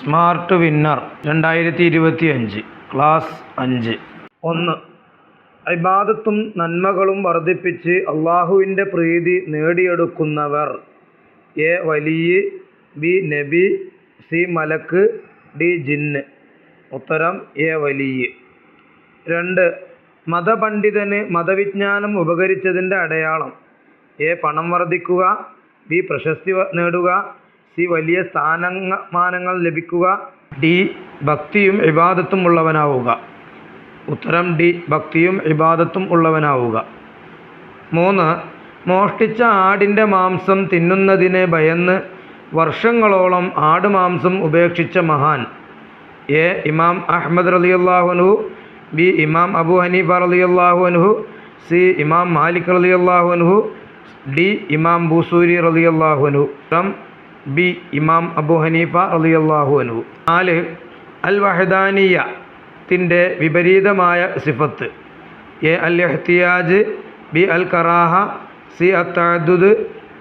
Smart winner രണ്ടായിരത്തി ഇരുപത്തി അഞ്ച് ക്ലാസ് അഞ്ച്. ഒന്ന്. ഇബാദത്തും നന്മകളും വർദ്ധിപ്പിച്ച് അള്ളാഹുവിന്റെ പ്രീതി നേടിയെടുക്കുന്നവർ. എ വലിയ ബി നബി സി മലക്ക് ഡി ജിന്ന്. ഉത്തരം എ വലിയ. രണ്ട്. മതപണ്ഡിതന് മതവിജ്ഞാനം ഉപകരിച്ചതിന്റെ അടയാളം. എ പണം വർദ്ധിക്കുക ബി പ്രശസ്തി നേടുക സി വലിയ സ്ഥാനമാനങ്ങൾ ലഭിക്കുക. ഡി ഭക്തിയും ഇബാദത്തും ഉള്ളവനാവുക. ഉത്തരം ഡി ഭക്തിയും ഇബാദത്തും ഉള്ളവനാവുക. മൂന്ന് മോഷ്ടിച്ച ആടിന്റെ മാംസം തിന്നുന്നതിനെ ഭയന്ന് വർഷങ്ങളോളം ആട് മാംസം ഉപേക്ഷിച്ച മഹാൻ. എ ഇമാം അഹ്മദ് റളിയല്ലാഹു ബി ഇമാം അബു ഹനീഫ റളിയല്ലാഹു അൻഹു സി ഇമാം മാലിക് റളിയല്ലാഹു അൻഹു ഡി ഇമാം ബൂസൂരി ഉത്തരം ബി ഇമാം അബു ഹനീഫ റളിയല്ലാഹു അൻഹു. നാല് അൽ വഹദാനിയത്തിന്റെ വിപരീതമായ സിഫത്ത്. എ അൽ എഹ്തിയാജ് ബി അൽ കറാഹ സി അത്തഅദ്ദുദ്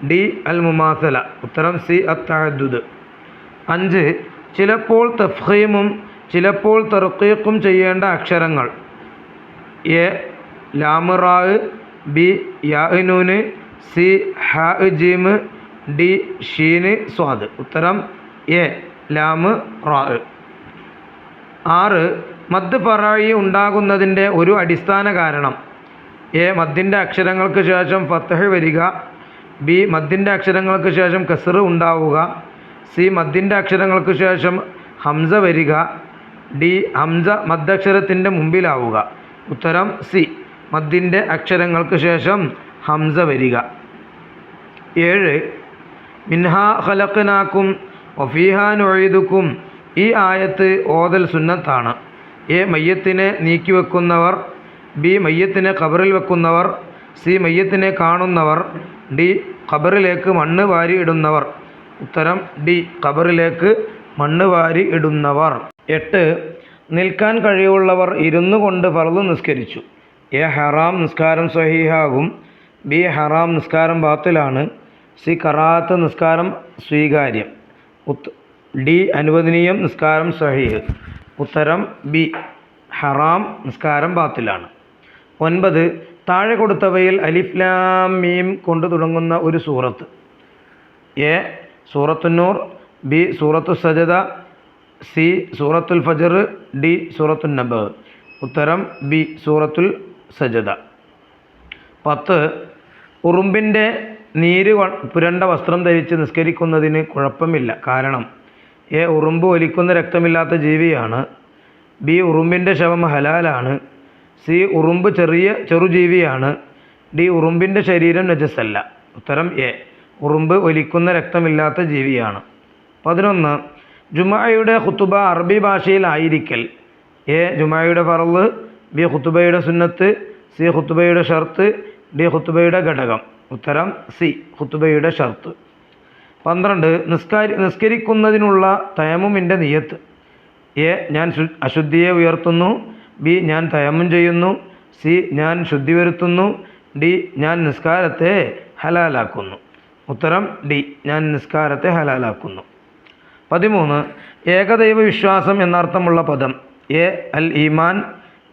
ഡി അൽ മുമാസല ഉത്തരം സി അത്തഅദ്ദുദ് അഞ്ച് ചിലപ്പോൾ തഫ്ഹീമും ചിലപ്പോൾ തർക്കീഖും ചെയ്യേണ്ട അക്ഷരങ്ങൾ. എ ലാമുറാവ് ബി യാഹ്നൂന് സി ഹാ ജീമ് ഡി ഷീന് സ്വാദ് ഉത്തരം എ ലാമ് റാ. ആറ് മദ് ഫറായി ഉണ്ടാകുന്നതിന്റെ ഒരു അടിസ്ഥാന കാരണം. എ മദ്ദിന്റെ അക്ഷരങ്ങൾക്ക് ശേഷം ഫത്തഹ് വരിക. ബി മദ്ദിന്റെ അക്ഷരങ്ങൾക്ക് ശേഷം കസറ് ഉണ്ടാവുക. സി മദ്ദിന്റെ അക്ഷരങ്ങൾക്ക് ശേഷം ഹംസ വരിക. ഡി ഹംസ മദ്ദക്ഷരത്തിന്റെ മുമ്പിലാവുക. ഉത്തരം സി മദ്ദിന്റെ അക്ഷരങ്ങൾക്ക് ശേഷം ഹംസ വരിക. ഏഴ് മിൻഹ ഖലഖനാക്കും വഫീഹ നുഴീദുക്കും ഈ ആയത്ത് ഓതൽ സുന്നത്താണ്. എ മയ്യത്തിനെ നീക്കി വെക്കുന്നവർ ബി മയ്യത്തിനെ ഖബറിൽ വെക്കുന്നവർ സി മയ്യത്തിനെ കാണുന്നവർ ഡി ഖബറിലേക്ക് മണ്ണ് വാരി ഇടുന്നവർ. ഉത്തരം ഡി ഖബറിലേക്ക് മണ്ണ് വാരി ഇടുന്നവർ. എട്ട് നിൽക്കാൻ കഴിവുള്ളവർ ഇരുന്നു കൊണ്ട് പറന്ന് നിസ്കരിച്ചു. എ ഹറാം നിസ്കാരം സ്വഹീഹാകും ബി ഹറാം നിസ്കാരം ബാത്തിലാണ്. സി കറാത്ത നിസ്കാരം സ്വീകാര്യം. ഉത്ത് ഡി അനുവദനീയം നിസ്കാരം സഹീഹ്. ഉത്തരം ബി ഹറാം നിസ്കാരം ബാത്തിലാണ്. ഒൻപത് താഴെ കൊടുത്തവയിൽ അലിഫ്ലാം മീം കൊണ്ട് തുടങ്ങുന്ന ഒരു സൂറത്ത്. എ സൂറത്തുന്നൂർ ബി സൂറത്തു സജദ സി സൂറത്തുൽ ഫജർ ഡി സൂറത്തുൽ നബ് ഉത്തരം ബി സൂറത്തുൽ സജദ. പത്ത് ഉറുമ്പിന്റെ നീര് പുരണ്ട വസ്ത്രം ധരിച്ച് നിസ്കരിക്കുന്നതിന് കുഴപ്പമില്ല. കാരണം എ ഉറുമ്പ് ഒലിക്കുന്ന രക്തമില്ലാത്ത ജീവിയാണ്. ബി ഉറുമ്പിന്റെ ശവം ഹലാലാണ്. സി ഉറുമ്പ് ചെറിയ ചെറുജീവിയാണ്. ഡി ഉറുമ്പിന്റെ ശരീരം നജസല്ല ഉത്തരം എ ഉറുമ്പ് ഒലിക്കുന്ന രക്തമില്ലാത്ത ജീവിയാണ്. പതിനൊന്ന് ജുമായയുടെ ഖുത്തുബ അറബി ഭാഷയിലായിരിക്കൽ എ ജുമായയുടെ പറവ് ബി ഖുത്തുബയുടെ സുന്നത്ത് സി ഖുത്തുബയുടെ ഷർത്ത് ഡി ഖുത്തുബയുടെ ഘടകം. ഉത്തരം സി ഖുത്തുബയുടെ ഷർത്ത്. പന്ത്രണ്ട് നിസ്കാരി നിസ്കരിക്കുന്നതിനുള്ള തയമുമിന്റെ നിയത്ത്. എ ഞാൻ അശുദ്ധിയെ ഉയർത്തുന്നു. ബി ഞാൻ തയമും ചെയ്യുന്നു. സി ഞാൻ ശുദ്ധി വരുത്തുന്നു. ഡി ഞാൻ നിസ്കാരത്തെ ഹലാലാക്കുന്നു. ഉത്തരം ഡി ഞാൻ നിസ്കാരത്തെ ഹലാലാക്കുന്നു. പതിമൂന്ന് ഏകദൈവ വിശ്വാസം എന്നർത്ഥമുള്ള പദം. എ അൽ ഈമാൻ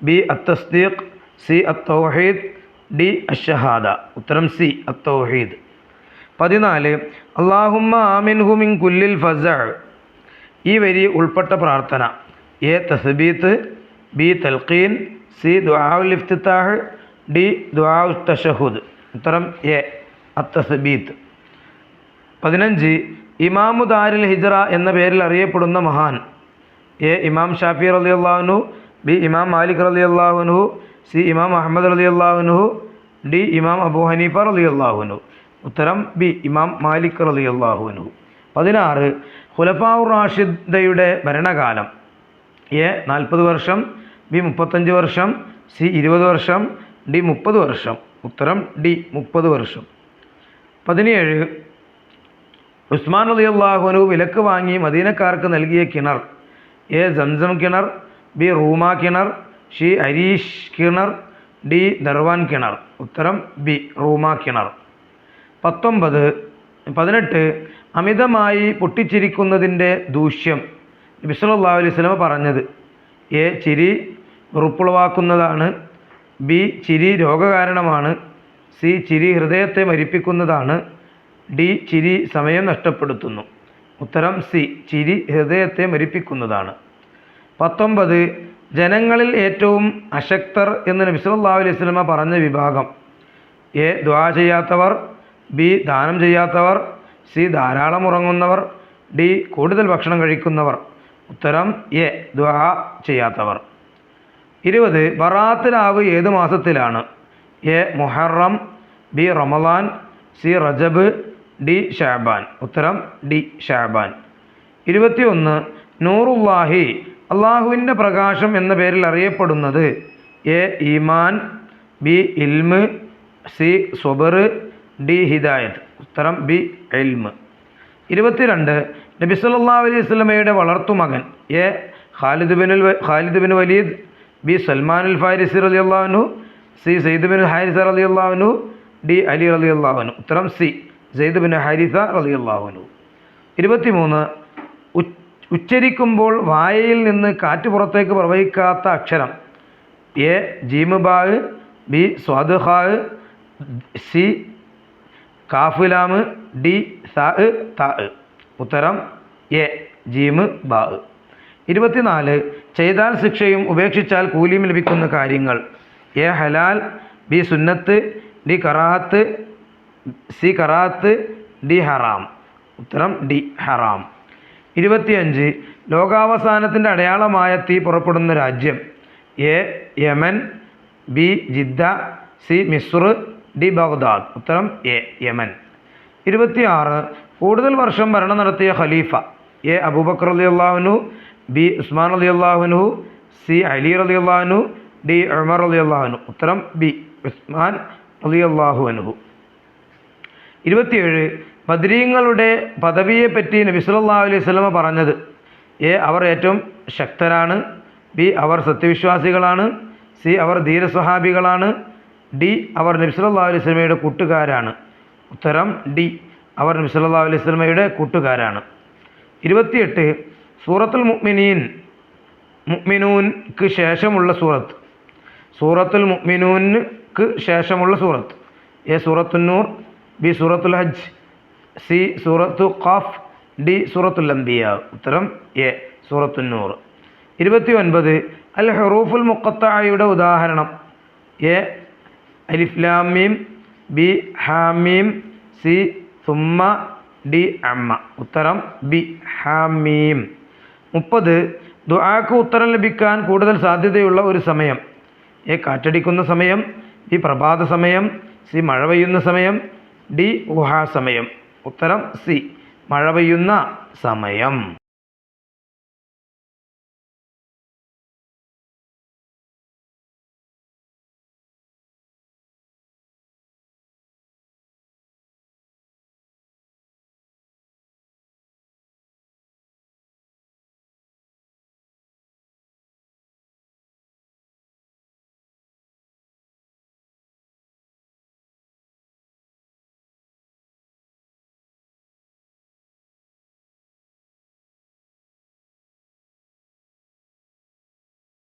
ബി അത്തസ്ദീഖ്. സി അത്തൗഹീദ്. ഡി അഷഹാദ ഉത്തരം സി അത്തൗഹീദ്. പതിനാല് അള്ളാഹുമ്മ ആമിൻഹു മിൻ കുല്ലിൽ ഫസ. ഈ വരി ഉൾപ്പെട്ട പ്രാർത്ഥന. എ തസ്ബീത്ത് ബി തൽഖീൻ സി ദുആഉൽ ഇഫ്തിത്താഹ് ഡി ദുആഉ തഷഹുദ്. ഉത്തരം എ അത്തസ്ബീത്ത്. പതിനഞ്ച് ഇമാമു ദാരിൽ ഹിജറ എന്ന പേരിൽ അറിയപ്പെടുന്ന മഹാൻ. എ ഇമാം ഷാഫി റലി അള്ളാഹുനു ബി ഇമാം മാലിക് റലി അള്ളാഹുനു സി ഇമാം അഹമ്മദ് റലി അള്ളാഹുനു ഡി ഇമാം അബു ഹനീഫ റലി അള്ളാഹുനു ഉത്തരം ബി ഇമാം മാലിക് റലി അള്ളാഹുനു പതിനാറ് ഖുലഫാഉർ റാഷിദയുടെ ഭരണകാലം. എ നാൽപ്പത് വർഷം ബി മുപ്പത്തഞ്ച് വർഷം സി ഇരുപത് വർഷം ഡി മുപ്പത് വർഷം. ഉത്തരം ഡി മുപ്പത് വർഷം. പതിനേഴ് ഉസ്മാൻ അലി അള്ളാഹുനു വിലക്ക് വാങ്ങി മദീനക്കാർക്ക് നൽകിയ കിണർ. എ സംസം കിണർ ബി റൂമ കിണർ ഷി അരീഷ് കിണർ ഡി ദർവാൻ കിണർ ഉത്തരം ബി റൂമ കിണർ. പത്തൊമ്പത് പതിനെട്ട് അമിതമായി പൊട്ടിച്ചിരിക്കുന്നതിന്റെ ദൂഷ്യം നബി സല്ലല്ലാഹു അലൈഹി സ്വലമ പറഞ്ഞത്. എ ചിരി വെറുപ്പുളവാക്കുന്നതാണ് ബി ചിരി രോഗകാരണമാണ് സി ചിരി ഹൃദയത്തെ മരിപ്പിക്കുന്നതാണ് ഡി ചിരി സമയം നഷ്ടപ്പെടുത്തുന്നു. ഉത്തരം സി ചിരി ഹൃദയത്തെ മരിപ്പിക്കുന്നതാണ്. പത്തൊമ്പത് ജനങ്ങളിൽ ഏറ്റവും അശക്തർ എന്ന് നബി അലൈഹി വസല്ലമ പറഞ്ഞ വിഭാഗം. എ ദ്വാ ചെയ്യാത്തവർ ബി ദാനം ചെയ്യാത്തവർ സി ധാരാളം ഉറങ്ങുന്നവർ ഡി കൂടുതൽ ഭക്ഷണം കഴിക്കുന്നവർ. ഉത്തരം എ ദ്വാ ചെയ്യാത്തവർ. ഇരുപത് ബറാത്ത് രാവ് ഏത് മാസത്തിലാണ്? A Muharram B Ramadan C Rajab D Shaban. ഉത്തരം ഡി ഷാബാൻ. ഇരുപത്തിയൊന്ന് നൂറുല്ലാഹി അള്ളാഹുവിന്റെ പ്രകാശം എന്ന പേരിൽ അറിയപ്പെടുന്നത്. എ ഈമാൻ ബി ഇൽമ് സി സ്വബർ ഡി ഹിദായത് ഉത്തരം ബി എൽമ് ഇരുപത്തിരണ്ട് നബി സല്ലല്ലാഹു അലൈഹി വസല്ലമയുടെ വളർത്തുമകൻ A Khalid bin Khalid bin Walid B Salman al Farisi റളിയല്ലാഹു അള്ളാഹനു സി സെയ്ദ് ബിൻ ഹാരിസ അലി അള്ളാഹനു ഡി അലി അലി അള്ളാഹനു ഉത്തരം സി സെയ്ദ് ബിൻ ഹാരിസ റളിയല്ലാഹു അൻഹു. ഇരുപത്തിമൂന്ന് ഉച്ചരിക്കുമ്പോൾ വായയിൽ നിന്ന് കാറ്റ് പുറത്തേക്ക് പ്രവഹിക്കാത്ത അക്ഷരം. എ ജീമ് ബാഗ് ബി സ്വാദുഹാഗ് സി കാഫുലാമ് ഡി സ ത ഉത്തരം എ ജീമ് ബാ ഇരുപത്തിനാല് ചെയ്താൽ ശിക്ഷയും ഉപേക്ഷിച്ചാൽ കൂലിയും ലഭിക്കുന്ന കാര്യങ്ങൾ. എ ഹലാൽ ബി സുന്നത്ത് ഡി കറാത്ത് സി കറാത്ത് ഡി ഹറാം. ഉത്തരം ഡി ഹറാം. ഇരുപത്തിയഞ്ച് ലോകാവസാനത്തിന്റെ അടയാളമായ തീ പുറപ്പെടുന്ന രാജ്യം. A Yemen B Jeddah C Misr D Baghdad. ഉത്തരം എ യമൻ. ഇരുപത്തിയാറ് കൂടുതൽ വർഷം ഭരണം നടത്തിയ ഖലീഫ. എ അബൂബക്കർ അലി അള്ളാഹുനു ബി ഉസ്മാൻ അലി അള്ളാഹുനു സി അലി അലി അള്ളാഹുനു ഡി ഉമർ അലി അള്ളാഹുനു ഉത്തരം ബി ഉസ്മാൻ അലി അള്ളാഹു അനുഹു ഇരുപത്തിയേഴ് ബദ്രീങ്ങളുടെ പദവിയെപ്പറ്റി നബി സല്ലല്ലാഹു അലൈഹി വസല്ലമ പറഞ്ഞത്. എ അവർ ഏറ്റവും ശക്തരാണ്. ബി അവർ സത്യവിശ്വാസികളാണ്. സി അവർ ധീരസ്വഹാബികളാണ്. ഡി അവർ നബി സല്ലല്ലാഹു അലൈഹി വസല്ലമയുടെ കൂട്ടുകാരാണ്. ഉത്തരം ഡി അവർ നബി സല്ലല്ലാഹു അലൈഹി വസല്ലമയുടെ കൂട്ടുകാരാണ്. ഇരുപത്തിയെട്ട് സൂറത്തുൽ മുഅ്മിനീൻ മുഅ്മിനൂൻക്ക് ശേഷമുള്ള സൂറത്ത്. സൂറത്തുൽ മുഅ്മിനൂൻക്ക് ശേഷമുള്ള സൂറത്ത്. എ സൂറത്തുന്നൂർ ബി സൂറത്തുൽ ഹജ്ജ് സി സൂറത്തു ഖാഫ് ഡി സൂറത്തുൽ അംബിയ. ഉത്തരം എ സൂറത്തുന്നൂർ ഇരുപത്തി ഒൻപത് അൽ ഹറൂഫുൽ മുക്കത്തായുടെ ഉദാഹരണം. എ അലിഫ്ലാമീം ബി ഹാമീം സി സുമ്മ ഡി അമ്മ. ഉത്തരം ബി ഹാമീം മുപ്പത് ദുആക്ക് ഉത്തരം ലഭിക്കാൻ കൂടുതൽ സാധ്യതയുള്ള ഒരു സമയം. എ കാറ്റടിക്കുന്ന സമയം ബി പ്രഭാത സമയം സി മഴ പെയ്യുന്ന സമയം ഡി ഗുഹാസമയം സമയം ഉത്തരം സി. മഴ പെയ്യുന്ന സമയം.